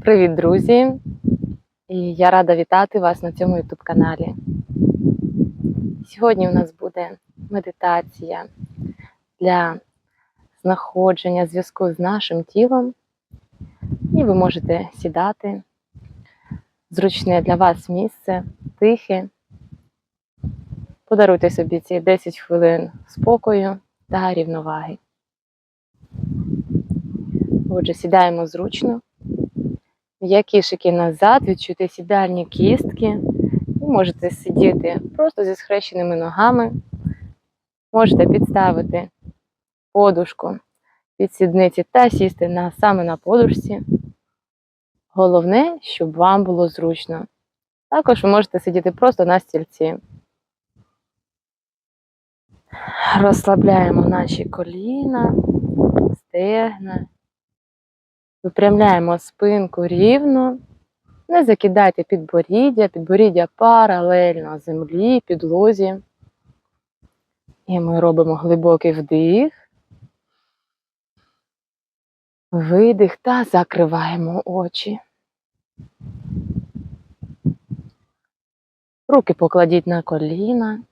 Привіт, друзі! І я рада вітати вас на цьому YouTube каналі. Сьогодні у нас буде медитація для знаходження зв'язку з нашим тілом. І ви можете сідати зручне для вас місце, тихе. Подаруйте собі ці 10 хвилин спокою та рівноваги. Отже, сідаємо зручно. М'якішики назад, відчуйте сідальні кістки. Ви можете сидіти просто зі схрещеними ногами. Можете підставити подушку під сідниці та сісти на, саме на подушці. Головне, щоб вам було зручно. Також ви можете сидіти просто на стільці. Розслабляємо наші коліна, стегна. Випрямляємо спинку рівно. Не закидайте підборіддя, підборіддя паралельно землі, підлозі. І ми робимо глибокий вдих, видих та закриваємо очі. Руки покладіть на коліна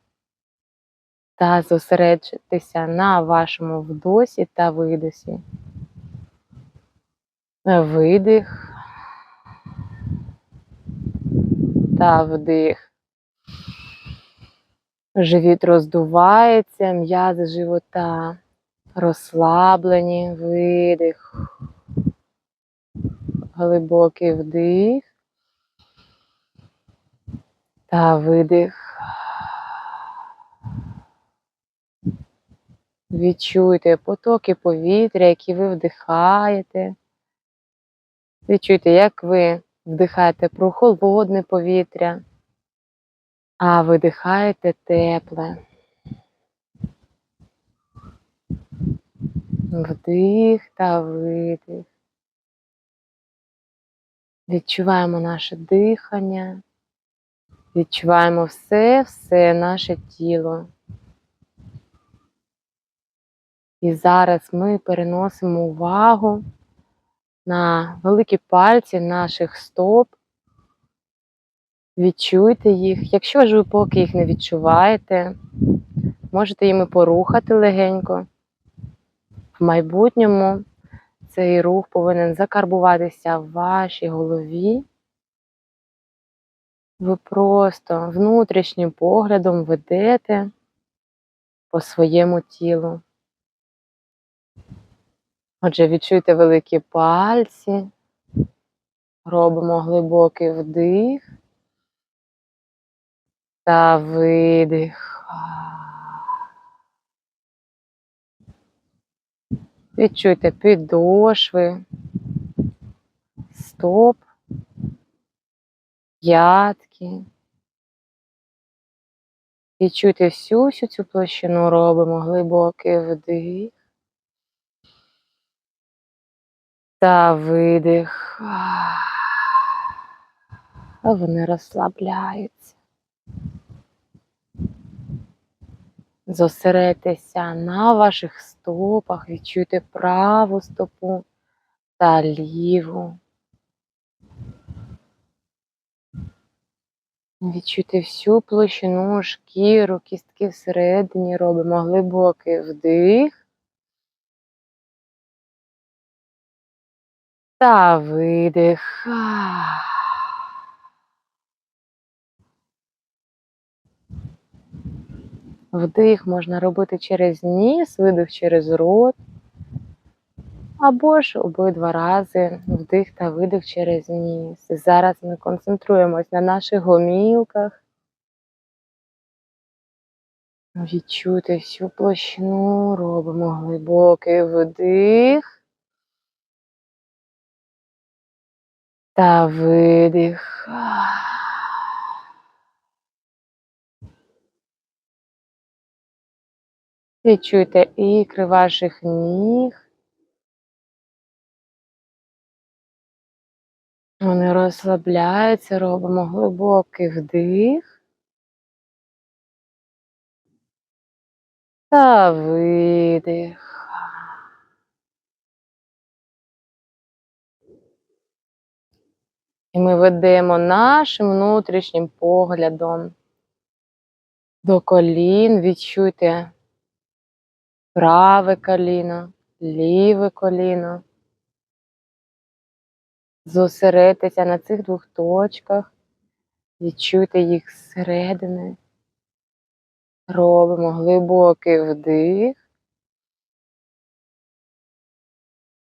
та зосереджтеся на вашому вдосі та видосі. Видих та вдих. Живіт роздувається, м'язи живота розслаблені, видих, глибокий вдих та видих. Відчуйте потоки повітря, які ви вдихаєте. Відчуйте, як ви вдихаєте прохолодне повітря, а видихаєте тепле. Вдих та видих. Відчуваємо наше дихання, відчуваємо все, все наше тіло. І зараз ми переносимо увагу на великі пальці наших стоп. Відчуйте їх. Якщо ж ви поки їх не відчуваєте, можете їми порухати легенько. В майбутньому цей рух повинен закарбуватися в вашій голові. Ви просто внутрішнім поглядом ведете по своєму тілу. Отже, відчуйте великі пальці, робимо глибокий вдих та видих. Відчуйте підошви, стоп, п'ятки. Відчуйте всю всю цю площину, робимо глибокий вдих. Та видих. А вони розслабляються. Зосередьтеся на ваших стопах, відчуйте праву стопу та ліву. Відчуйте всю площину шкіру, кістки всередині, робимо глибокий вдих. Та видих. Вдих можна робити через ніс, видих через рот. Або ж обидва рази вдих та видих через ніс. Зараз ми концентруємось на наших гомілках. Відчути всю площину, робимо глибокий вдих. Та видих. Відчуйте ікри ваших ніг. Вони розслабляються, робимо глибокий вдих. Та видих. І ми ведемо нашим внутрішнім поглядом до колін. Відчуйте праве коліно, ліве коліно. Зосередьтеся на цих двох точках. Відчуйте їх зсередини. Робимо глибокий вдих.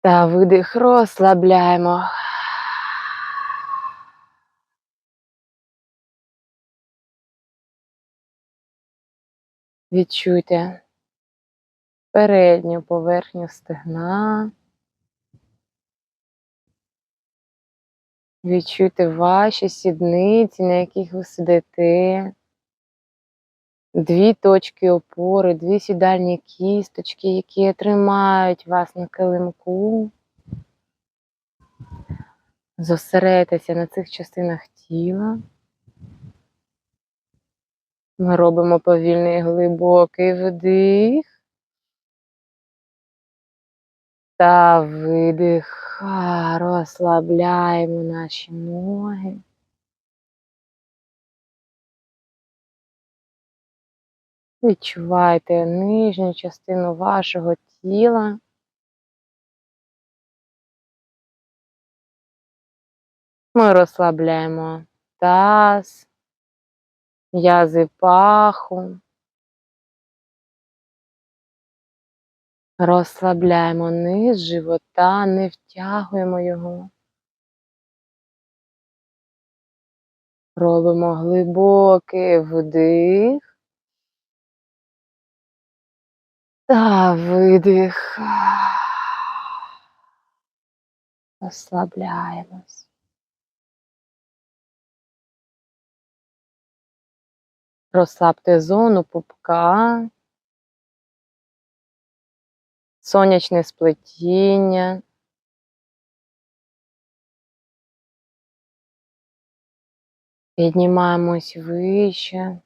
Та видих розслабляємо. Відчуйте передню поверхню стегна. Відчуйте ваші сідниці, на яких ви сидите. Дві точки опори, дві сідальні кісточки, які тримають вас на килимку. Зосередьтеся на цих частинах тіла. Ми робимо повільний глибокий вдих. Та видих. Розслабляємо наші ноги. Відчувайте нижню частину вашого тіла. Ми розслабляємо таз, м'язи паху. Розслабляємо низ живота, не втягуємо його. Робимо глибокий вдих. Та видих. Розслабляємось. Розслабте зону пупка, сонячне сплетіння. Піднімаємось вище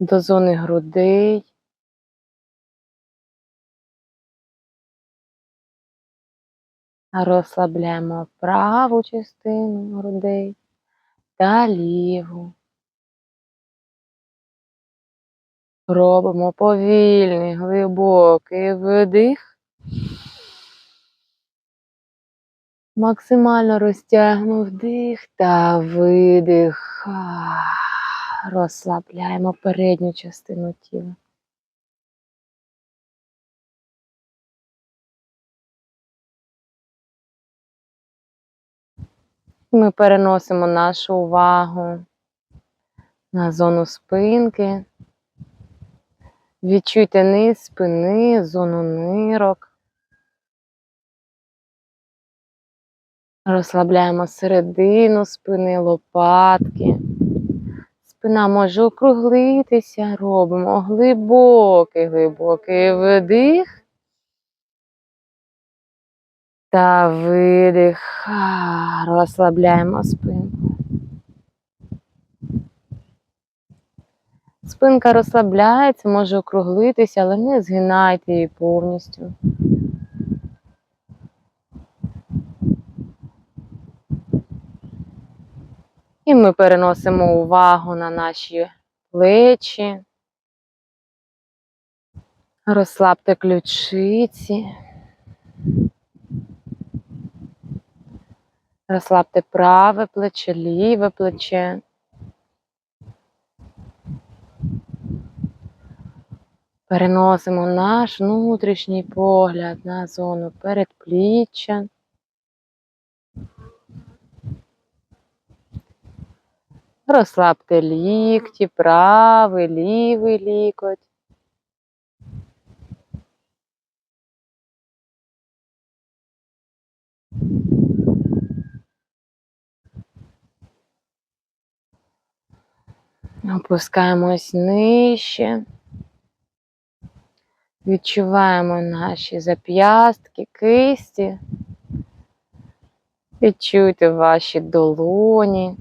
до зони грудей. Розслабляємо праву частину грудей та ліву. Робимо повільний, глибокий вдих. Максимально розтягнув вдих та видих. Розслабляємо передню частину тіла. Ми переносимо нашу увагу на зону спинки. Відчуйте низ спини, зону нирок. Розслабляємо середину спини, лопатки. Спина може округлитися, робимо глибокий, глибокий вдих. Та видих. Розслабляємо спинку. Спинка розслабляється, може округлитися, але не згинайте її повністю. І ми переносимо увагу на наші плечі. Розслабте ключиці. Розслабте праве плече, ліве плече. Переносимо наш внутрішній погляд на зону передпліччя. Розслабте лікті, правий, лівий лікоть. Опускаємось нижче. Відчуваємо наші зап'ястки, кисті. Відчуйте ваші долоні.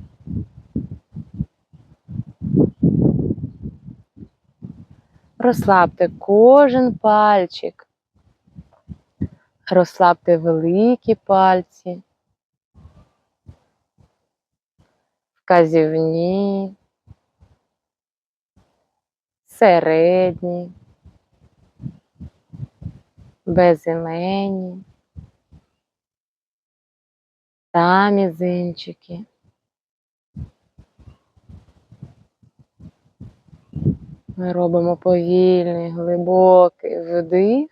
Розслабте кожен пальчик. Розслабте великі пальці. вказівні, середні, безіменні, та мізинчики. Ми робимо повільний, глибокий вдих.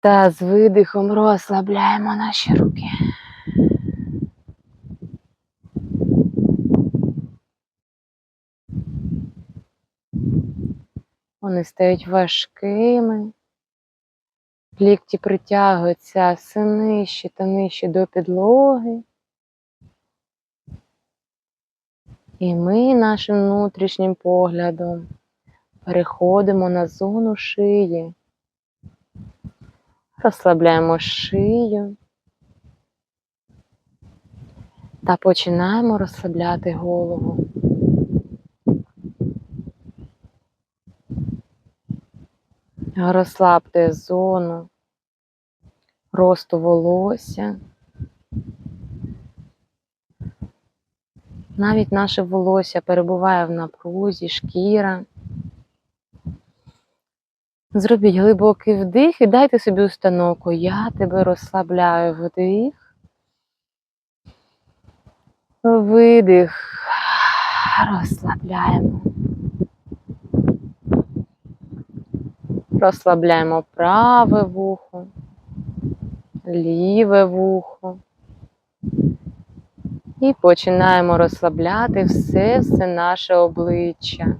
Та з видихом розслабляємо наші руки. Вони стають важкими. Лікті притягуються все нижче та нижче до підлоги. І ми нашим внутрішнім поглядом переходимо на зону шиї. Розслабляємо шию та починаємо розслабляти голову. Розслабте зону росту волосся. Навіть наше волосся перебуває в напрузі, шкіра. Зробіть глибокий вдих і дайте собі установку. Я тебе розслабляю вдих. Видих. Розслабляємо. Розслабляємо праве вухо, ліве вухо. І починаємо розслабляти все все наше обличчя.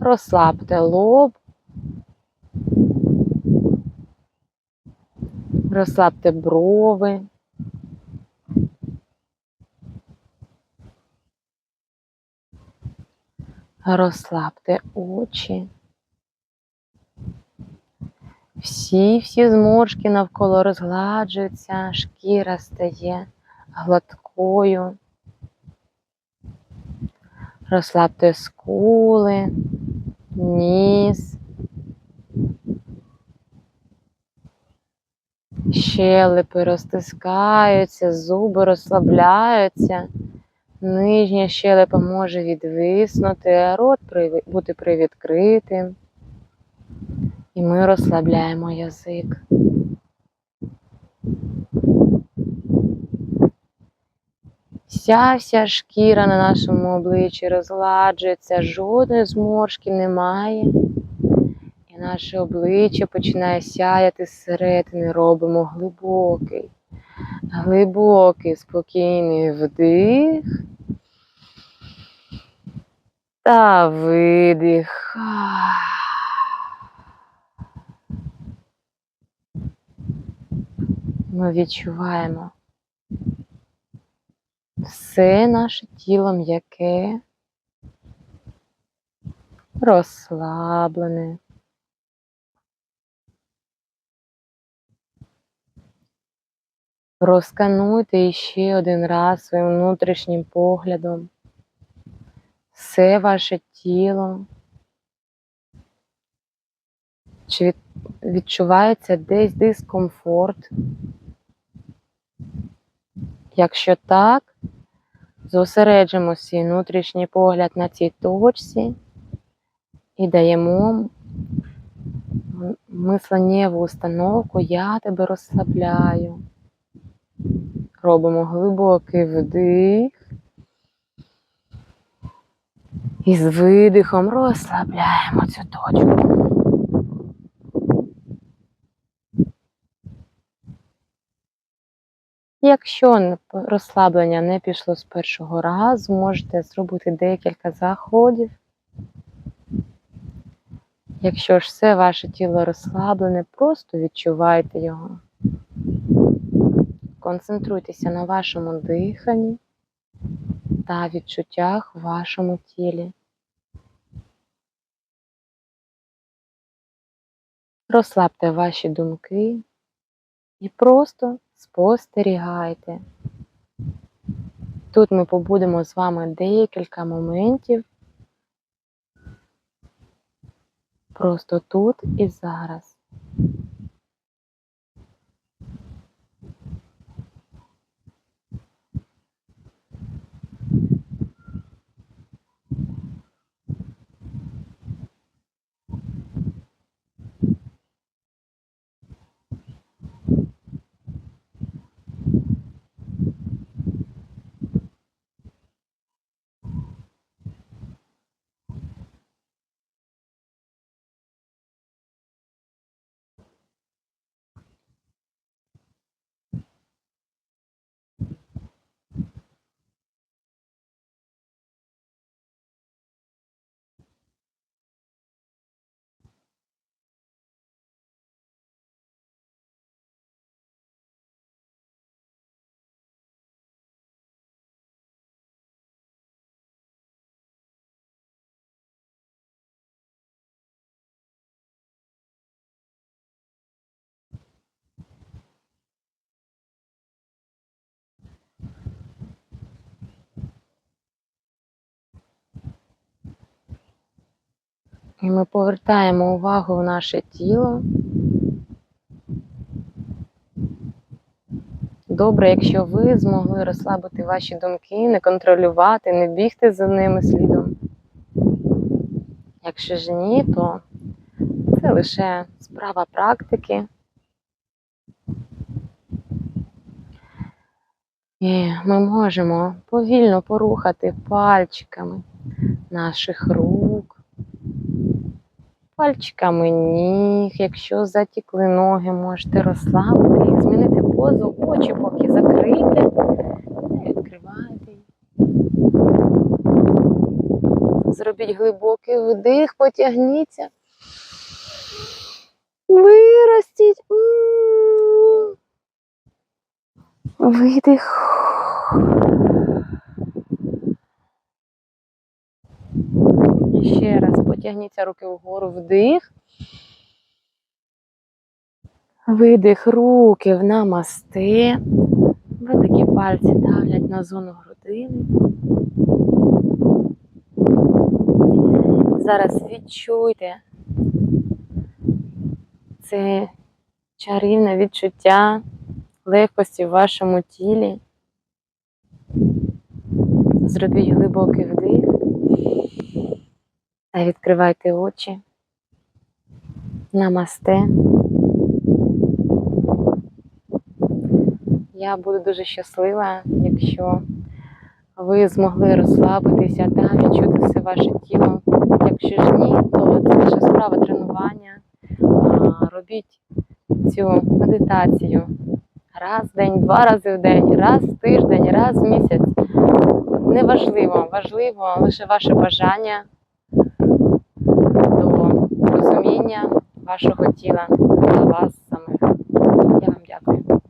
Розслабте лоб. Розслабте брови. Розслабте очі. Всі всі зморшки навколо розгладжуються, шкіра стає гладкою. Розслабте скули, ніс, щелепи розтискаються, зуби розслабляються, нижня щелепа може відвиснути, а рот бути привідкритим. І ми розслабляємо язик. Вся вся шкіра на нашому обличчі розгладжується, жодної зморшки немає. І наше обличчя починає сяяти зсередини. Робимо глибокий, глибокий, спокійний вдих. Та видих. Ми відчуваємо все наше тіло м'яке, розслаблене. Розкануйте іще один раз своїм внутрішнім поглядом все ваше тіло. Чи відчувається десь дискомфорт? Якщо так, зосереджимо свій внутрішній погляд на цій точці і даємо мисленнєву установку Я тебе розслабляю. Робимо глибокий вдих. І з видихом розслабляємо цю точку. Якщо розслаблення не пішло з першого разу, можете зробити декілька заходів. Якщо ж все ваше тіло розслаблене, просто відчувайте його. Концентруйтеся на вашому диханні та відчуттях в вашому тілі. Розслабте ваші думки і просто спостерігайте. Тут ми побудемо з вами декілька моментів. Просто тут і зараз. І ми повертаємо увагу в наше тіло. Добре, якщо ви змогли розслабити ваші думки, не контролювати, не бігти за ними слідом. Якщо ж ні, то це лише справа практики. І ми можемо повільно порухати пальчиками наших рук, пальчиками ніг. Якщо затікли ноги, можете розслабити і змінити позу, очі поки закрийте, не відкривайте їх. Зробіть глибокий вдих, потягніться. Виростіть. Видих. І ще раз потягніться руки вгору, вдих. Видих руки в намасти. Великі пальці давлять на зону грудини. Зараз відчуйте це чарівне відчуття легкості в вашому тілі. Зробіть глибокий вдих та відкривайте очі. Намасте. Я буду дуже щаслива, якщо ви змогли розслабитися та відчути все ваше тіло. Якщо ж ні, то це лише справа тренування. Робіть цю медитацію раз в день, два рази в день, раз в тиждень, раз в місяць. Неважливо, важливо лише ваше бажання до розуміння вашого тіла для вас самих. Я вам дякую.